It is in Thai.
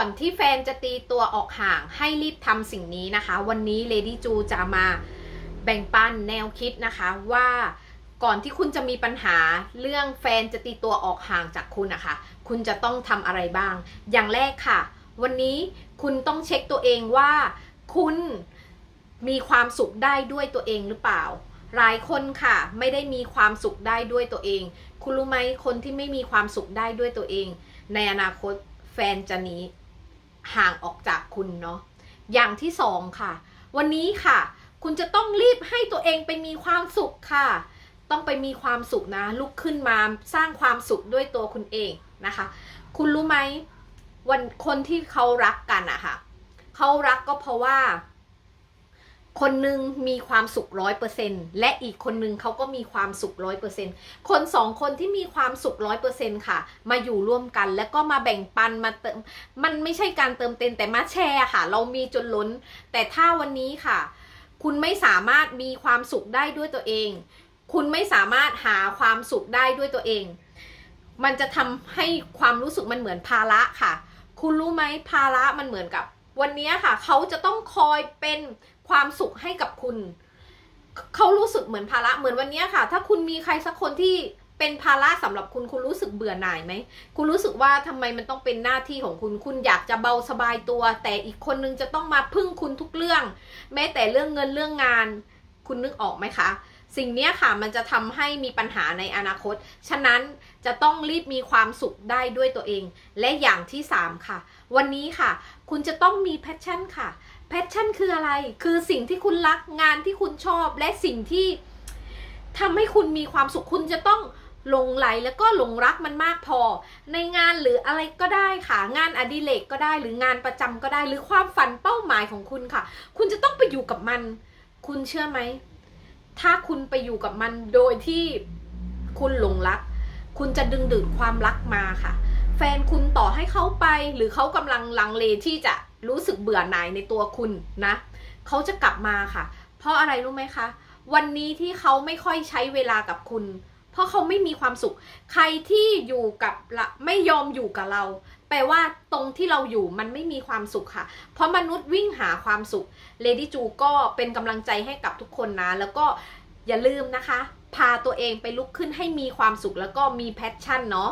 ก่อนที่แฟนจะตีตัวออกห่างให้รีบทำสิ่งนี้นะคะ วันนี้เลดี้จูจะมาแบ่งปันแนวคิดนะคะว่าก่อนที่คุณจะมีปัญหาเรื่องแฟนจะตีตัวออกห่างจากคุณนะคะ คุณจะต้องทำอะไรบ้าง อย่างแรกค่ะ วันนี้คุณต้องเช็คตัวเองว่าคุณมีความสุขได้ด้วยตัวเองหรือเปล่า หลายคนค่ะ ไม่ได้มีความสุขได้ด้วยตัวเอง คุณรู้ไหมคนที่ไม่มีความสุขได้ด้วยตัวเอง ในอนาคตแฟนจะหนี ห่างออกจากคุณเนาะอย่างที่สองค่ะ วันนี้ค่ะ คุณจะต้องรีบให้ตัวเองไปมีความสุขค่ะ ต้องไปมีความสุขนะ ลุกขึ้นมาสร้างความสุขด้วยตัวคุณเองนะคะ คุณรู้ไหมวันคนที่เขารักกันอะค่ะเขารักก็เพราะว่า คนหนึ่งมีความสุขร้อยเปอร์เซ็นและอีกคนหนึ่งเขาก็มีความสุขร้อยเปอร์เซ็นคนสองคนที่มีความสุขร้อยเปอร์เซ็นค่ะ มาอยู่ร่วมกันแล้วก็มาแบ่งปันมาเติม มันไม่ใช่การเติมเต็มแต่มาแชร์ค่ะ เรามีจนล้น แต่ถ้าวันนี้ค่ะ คุณไม่สามารถมีความสุขได้ด้วยตัวเอง คุณไม่สามารถหาความสุขได้ด้วยตัวเอง มันจะทำให้ความรู้สึกมันเหมือนภาระค่ะ คุณรู้ไหมภาระมันเหมือนกับ วันนี้ค่ะ เขาจะต้องคอยเป็นความสุขให้กับคุณ เขารู้สึกเหมือนภาระเหมือนวันนี้ค่ะ ถ้าคุณมีใครสักคนที่เป็นภาระสำหรับคุณคุณรู้สึกเบื่อหน่ายไหม คุณรู้สึกว่าทำไมมันต้องเป็นหน้าที่ของคุณ คุณอยากจะเบาสบายตัว แต่อีกคนนึงจะต้องมาพึ่งคุณทุกเรื่อง แม้แต่เรื่องเงินเรื่องงาน คุณนึกออกไหมคะ สิ่งนี้ค่ะมันจะทำให้มีปัญหาในอนาคต ฉะนั้นจะต้องรีบมีความสุขได้ด้วยตัวเอง และอย่างที่ 3 ค่ะ วันนี้ค่ะ คุณจะต้องมีแพชชั่นค่ะแพชชั่นคืออะไร คือสิ่งที่คุณรักงานที่คุณชอบ และสิ่งที่ทำให้คุณมีความสุขคุณจะต้องหลงไหลแล้วก็หลงรักมันมากพอ ในงานหรืออะไรก็ได้ค่ะ งานอดิเรกก็ได้หรืองานประจำก็ได้หรือความฝันเป้าหมายของคุณค่ะ คุณจะต้องไปอยู่กับมัน คุณเชื่อไหม ถ้าคุณไปอยู่กับมันโดยที่คุณหลงรัก คุณจะดึงดูดความรักมาค่ะ แฟนคุณต่อให้เขาไป หรือเขากำลังลังเลที่จะรู้สึกเบื่อหน่ายในตัวคุณนะเขาจะกลับมาค่ะ เพราะอะไรรู้ไหมคะ วันนี้ที่เขาไม่ค่อยใช้เวลากับคุณ ราะเขาไม่มีความสุข ใครที่อยู่กับละไม่ยอมอยู่กับเรา แปลว่าตรงที่เราอยู่มันไม่มีความสุขค่ะ เพราะมนุษย์วิ่งหาความสุขเลดี้จูก็เป็นกำลังใจให้กับทุกคนนะ แล้วก็อย่าลืมนะคะ พาตัวเองไปลุกขึ้นให้มีความสุขแล้วก็มีแพชชั่นเนาะ